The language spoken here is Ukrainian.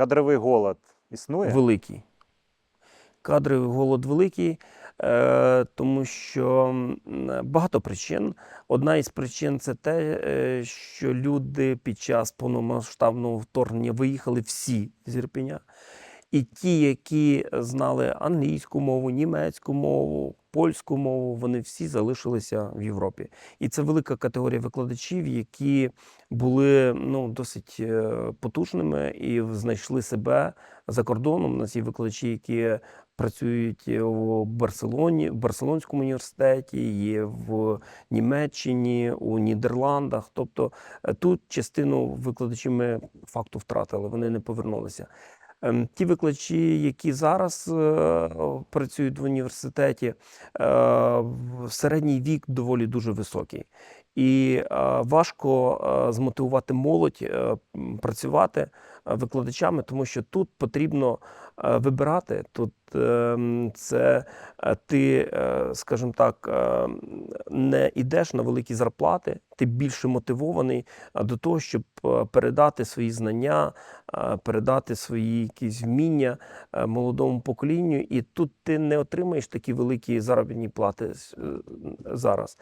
Кадровий голод існує? великий. Кадровий голод великий, е, тому що багато причин. Одна із причин це те, е, що люди під час повномасштабного вторгнення виїхали всі з Ірпеня. І ті, які знали англійську мову, німецьку мову, польську мову, вони всі залишилися в Європі. І це велика категорія викладачів, які були ну, досить е, потужними і знайшли себе за кордоном. Нас є викладачі, які працюють у Барселоні, в Барселонському університеті, є в Німеччині, у Нідерландах. Тобто е, тут частину викладачів ми факту втратили, вони не повернулися. Ем, Ті викладачі, які зараз е, працюють в університеті, е, середній вік доволі дуже високий. І е, важко змотивувати молодь працювати викладачами, тому що тут потрібно вибирати. Тут це е, ти, е, скажімо так, е, не йдеш на великі зарплати, ти більше мотивований до того, щоб передати свої знання, передати свої якісь вміння молодому поколінню. І тут ти не отримаєш такі великі заробітні плати зараз.